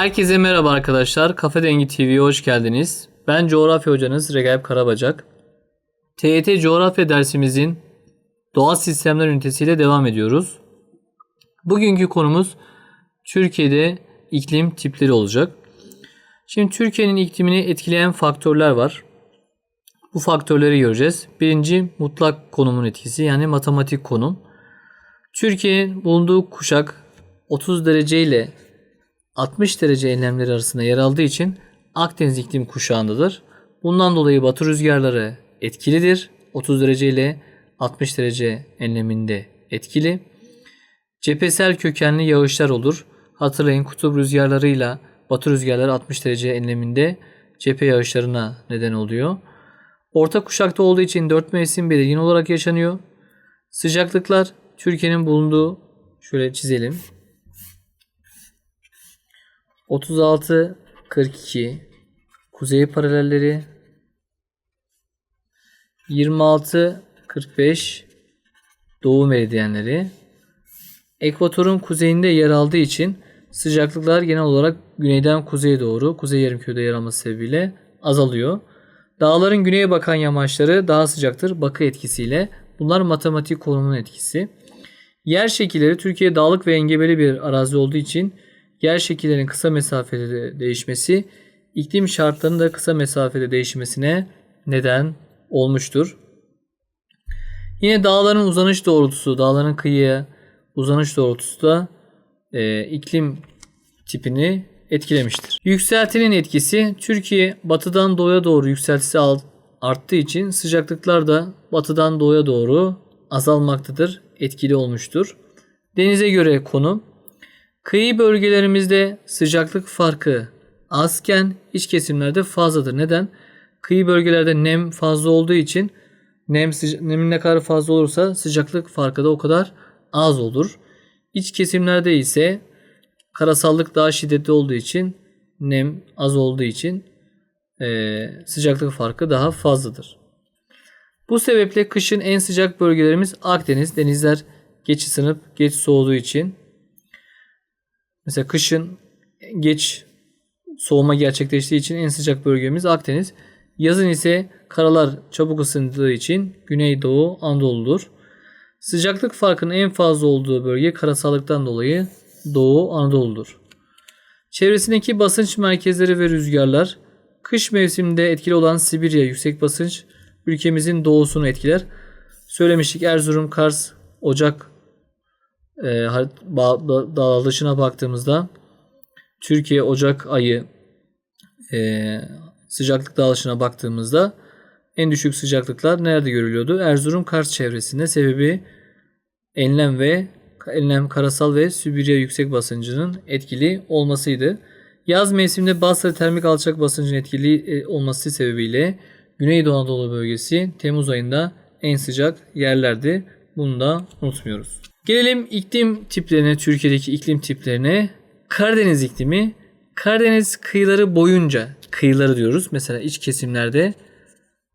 Herkese merhaba arkadaşlar. Kafe Dengi TV'ye hoş geldiniz. Ben coğrafya hocanız Regaip Karabacak. TYT coğrafya dersimizin doğal sistemler ünitesiyle devam ediyoruz. Bugünkü konumuz Türkiye'de iklim tipleri olacak. Şimdi Türkiye'nin iklimini etkileyen faktörler var. Bu faktörleri göreceğiz. Birinci mutlak konumun etkisi yani matematik konum. Türkiye'nin bulunduğu kuşak 30 derece ile 60 derece enlemleri arasında yer aldığı için Akdeniz iklim kuşağındadır. Bundan dolayı batı rüzgarları etkilidir. 30 derece ile 60 derece enleminde etkili. Cephesel kökenli yağışlar olur. Hatırlayın kutup rüzgarlarıyla batı rüzgarları 60 derece enleminde cephe yağışlarına neden oluyor. Orta kuşakta olduğu için 4 mevsim belirgin olarak yaşanıyor. Sıcaklıklar Türkiye'nin bulunduğu şöyle çizelim. 36 42 kuzey paralelleri 26 45 doğu meridyenleri ekvatorun kuzeyinde yer aldığı için sıcaklıklar genel olarak güneyden kuzeye doğru kuzey yarımkürede yer alması sebebiyle azalıyor. Dağların güneye bakan yamaçları daha sıcaktır bakı etkisiyle. Bunlar matematik konumunun etkisi. Yer şekilleri Türkiye dağlık ve engebeli bir arazi olduğu için yer şekillerinin kısa mesafede değişmesi iklim şartlarının da kısa mesafede değişmesine neden olmuştur. Yine dağların uzanış doğrultusu, dağların kıyıya uzanış doğrultusu da e, iklim tipini etkilemiştir. Yükseltinin etkisi Türkiye batıdan doğuya doğru yükseltisi arttığı için sıcaklıklar da batıdan doğuya doğru azalmaktadır, etkili olmuştur. Denize göre konum Kıyı bölgelerimizde sıcaklık farkı azken iç kesimlerde fazladır. Neden? Kıyı bölgelerde nem fazla olduğu için nem nemin ne kadar fazla olursa sıcaklık farkı da o kadar az olur. İç kesimlerde ise karasallık daha şiddetli olduğu için nem az olduğu için e, sıcaklık farkı daha fazladır. Bu sebeple kışın en sıcak bölgelerimiz Akdeniz. Denizler geç ısınıp geç soğuduğu için Mesela kışın geç soğuma gerçekleştiği için en sıcak bölgemiz Akdeniz. Yazın ise karalar çabuk ısındığı için Güneydoğu Anadolu'dur. Sıcaklık farkının en fazla olduğu bölge karasallıktan dolayı Doğu Anadolu'dur. Çevresindeki basınç merkezleri ve rüzgarlar kış mevsiminde etkili olan Sibirya yüksek basınç ülkemizin doğusunu etkiler. Söylemiştik Erzurum, Kars, Ocak e, dağılışına baktığımızda Türkiye Ocak ayı e, sıcaklık dağılışına baktığımızda en düşük sıcaklıklar nerede görülüyordu? Erzurum Kars çevresinde sebebi enlem ve enlem karasal ve Sibirya yüksek basıncının etkili olmasıydı. Yaz mevsiminde Basra termik alçak basıncın etkili e, olması sebebiyle Güneydoğu Anadolu bölgesi Temmuz ayında en sıcak yerlerdi. Bunu da unutmuyoruz. Gelelim iklim tiplerine, Türkiye'deki iklim tiplerine. Karadeniz iklimi, Karadeniz kıyıları boyunca, kıyıları diyoruz. Mesela iç kesimlerde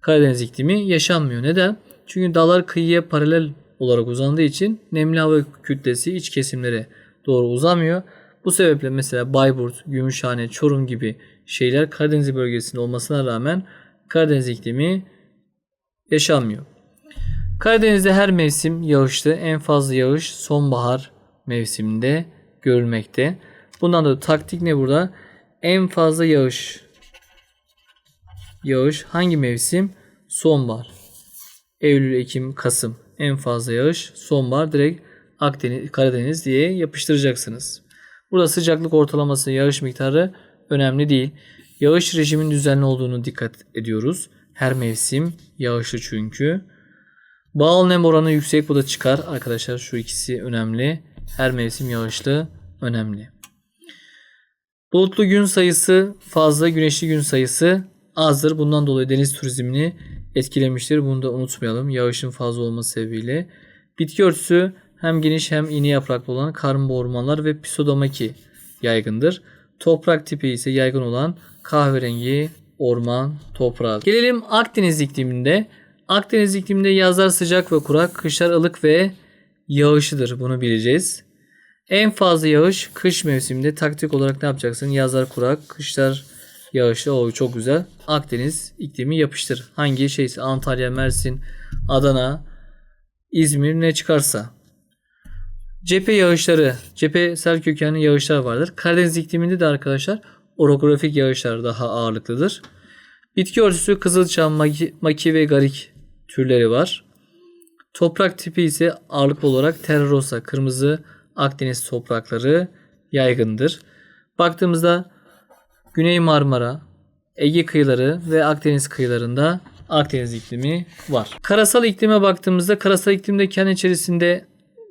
Karadeniz iklimi yaşanmıyor. Neden? Çünkü dağlar kıyıya paralel olarak uzandığı için nemli hava kütlesi iç kesimlere doğru uzamıyor. Bu sebeple mesela Bayburt, Gümüşhane, Çorum gibi şeyler Karadeniz bölgesinde olmasına rağmen Karadeniz iklimi yaşanmıyor. Karadeniz'de her mevsim yağışlı. En fazla yağış sonbahar mevsiminde görülmekte. Bundan da taktik ne burada? En fazla yağış. Yağış hangi mevsim? Sonbahar. Eylül, Ekim, Kasım. En fazla yağış sonbahar direkt Akdeniz, Karadeniz diye yapıştıracaksınız. Burada sıcaklık ortalaması, yağış miktarı önemli değil. Yağış rejimin düzenli olduğunu dikkat ediyoruz. Her mevsim yağışlı çünkü. Bağıl nem oranı yüksek bu da çıkar. Arkadaşlar şu ikisi önemli. Her mevsim yağışlı önemli. Bulutlu gün sayısı fazla, güneşli gün sayısı azdır. Bundan dolayı deniz turizmini etkilemiştir. Bunu da unutmayalım. Yağışın fazla olması sebebiyle. Bitki örtüsü hem geniş hem iğne yapraklı olan karma ormanlar ve pisodamaki yaygındır. Toprak tipi ise yaygın olan kahverengi orman toprağı. Gelelim Akdeniz ikliminde. Akdeniz ikliminde yazlar sıcak ve kurak, kışlar ılık ve yağışlıdır. Bunu bileceğiz. En fazla yağış kış mevsiminde taktik olarak ne yapacaksın? Yazlar kurak, kışlar yağışlı. O çok güzel. Akdeniz iklimi yapıştır. Hangi şeyse Antalya, Mersin, Adana, İzmir ne çıkarsa. Cephe yağışları, cephesel kökenli yağışlar vardır. Karadeniz ikliminde de arkadaşlar orografik yağışlar daha ağırlıklıdır. Bitki örtüsü kızılçam, maki, maki ve garik türleri var. Toprak tipi ise ağırlıklı olarak terrosa, kırmızı Akdeniz toprakları yaygındır. Baktığımızda Güney Marmara, Ege kıyıları ve Akdeniz kıyılarında Akdeniz iklimi var. Karasal iklime baktığımızda karasal iklimde kendi içerisinde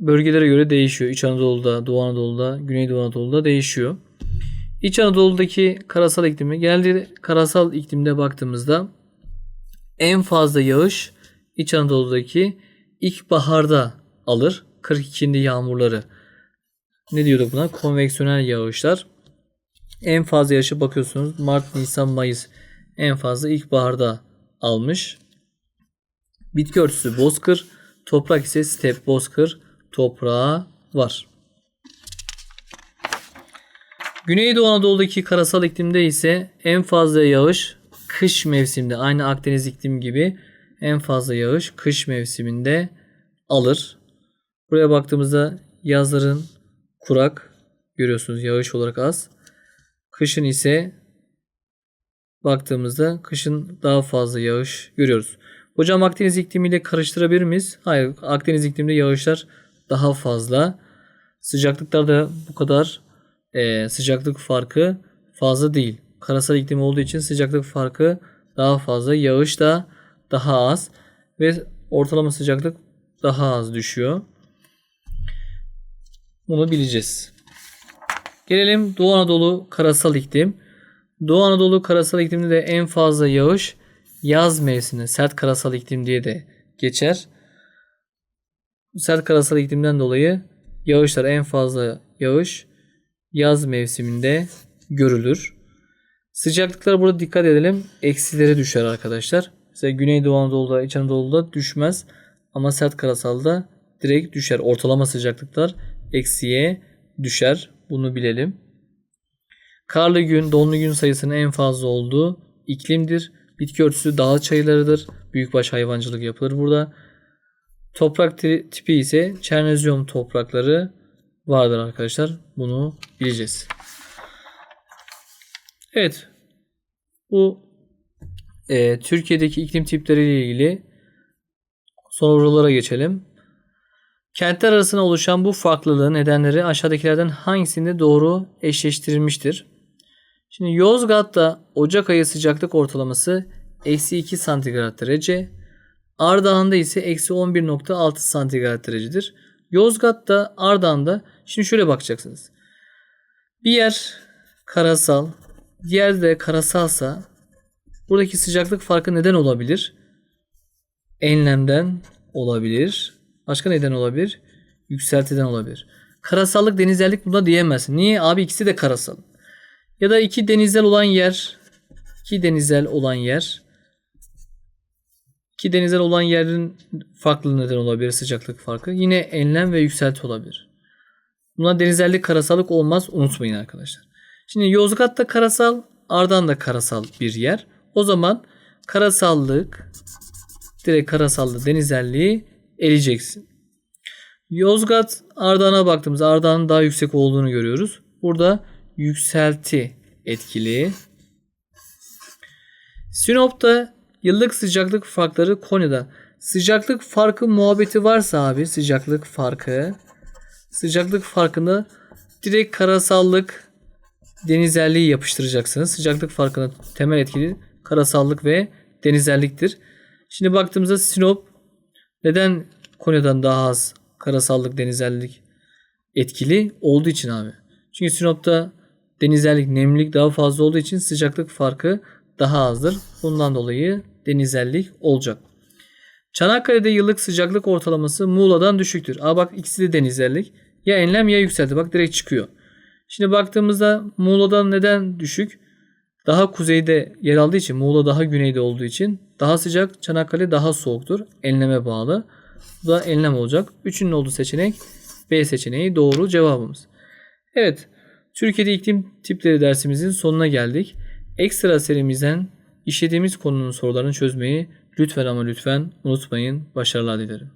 bölgelere göre değişiyor. İç Anadolu'da, Doğu Anadolu'da, Güneydoğu Anadolu'da değişiyor. İç Anadolu'daki karasal iklimi genelde karasal iklimde baktığımızda en fazla yağış İç Anadolu'daki ilkbaharda alır. 42'inde yağmurları. Ne diyorduk buna? Konveksiyonel yağışlar. En fazla yaşı bakıyorsunuz Mart, Nisan, Mayıs en fazla ilkbaharda almış. Bitki örtüsü bozkır, toprak ise step bozkır toprağı var. Güneydoğu Anadolu'daki karasal iklimde ise en fazla yağış kış mevsiminde aynı Akdeniz iklim gibi en fazla yağış kış mevsiminde alır. Buraya baktığımızda yazların kurak görüyorsunuz yağış olarak az. Kışın ise baktığımızda kışın daha fazla yağış görüyoruz. Hocam Akdeniz iklimiyle karıştırabilir miyiz? Hayır. Akdeniz ikliminde yağışlar daha fazla. Sıcaklıklar da bu kadar e, sıcaklık farkı fazla değil. Karasal iklim olduğu için sıcaklık farkı daha fazla. Yağış da daha az ve ortalama sıcaklık daha az düşüyor. Bunu bileceğiz. Gelelim Doğu Anadolu karasal iklim. Doğu Anadolu karasal iklimde de en fazla yağış yaz mevsiminde sert karasal iklim diye de geçer. Sert karasal iklimden dolayı yağışlar en fazla yağış yaz mevsiminde görülür. Sıcaklıklara burada dikkat edelim. Eksilere düşer arkadaşlar. Mesela Güneydoğu Anadolu'da, İç Anadolu'da düşmez. Ama sert karasalda direkt düşer. Ortalama sıcaklıklar eksiye düşer. Bunu bilelim. Karlı gün, donlu gün sayısının en fazla olduğu iklimdir. Bitki örtüsü dağ çayırlarıdır. Büyükbaş hayvancılık yapılır burada. Toprak tipi ise Çernozyum toprakları vardır arkadaşlar. Bunu bileceğiz. Evet. Bu e, Türkiye'deki iklim tipleriyle ilgili sorulara geçelim. Kentler arasında oluşan bu farklılığın nedenleri aşağıdakilerden hangisinde doğru eşleştirilmiştir? Şimdi Yozgat'ta Ocak ayı sıcaklık ortalaması eksi 2 santigrat derece. Ardahan'da ise eksi 11.6 santigrat derecedir. Yozgat'ta, Ardahan'da şimdi şöyle bakacaksınız. Bir yer karasal, diğer de karasalsa buradaki sıcaklık farkı neden olabilir? Enlemden olabilir. Başka neden olabilir? Yükseltiden olabilir. Karasallık, denizsellik buna diyemezsin. Niye? Abi ikisi de karasal. Ya da iki denizel olan yer, iki denizel olan yer, iki denizel olan yerin farklı neden olabilir sıcaklık farkı. Yine enlem ve yükselti olabilir. Buna denizellik, karasallık olmaz. Unutmayın arkadaşlar. Şimdi Yozgat'ta karasal, Ardahan'da karasal bir yer. O zaman karasallık, direkt karasallı denizelliği eleyeceksin. Yozgat Ardahan'a baktığımızda Ardahan'ın daha yüksek olduğunu görüyoruz. Burada yükselti etkili. Sinop'ta yıllık sıcaklık farkları Konya'da. Sıcaklık farkı muhabbeti varsa abi sıcaklık farkı sıcaklık farkını direkt karasallık denizelliği yapıştıracaksınız. Sıcaklık farkının temel etkili karasallık ve denizelliktir. Şimdi baktığımızda Sinop neden Konya'dan daha az karasallık denizellik etkili olduğu için abi. Çünkü Sinop'ta denizellik, nemlilik daha fazla olduğu için sıcaklık farkı daha azdır. Bundan dolayı denizellik olacak. Çanakkale'de yıllık sıcaklık ortalaması Muğla'dan düşüktür. Aa bak ikisi de denizellik. Ya enlem ya yükselti. Bak direkt çıkıyor. Şimdi baktığımızda Muğla'dan neden düşük? Daha kuzeyde yer aldığı için Muğla daha güneyde olduğu için daha sıcak Çanakkale daha soğuktur. Enleme bağlı. Bu da enlem olacak. Üçünün olduğu seçenek B seçeneği doğru cevabımız. Evet Türkiye'de iklim tipleri dersimizin sonuna geldik. Ekstra serimizden işlediğimiz konunun sorularını çözmeyi lütfen ama lütfen unutmayın. Başarılar dilerim.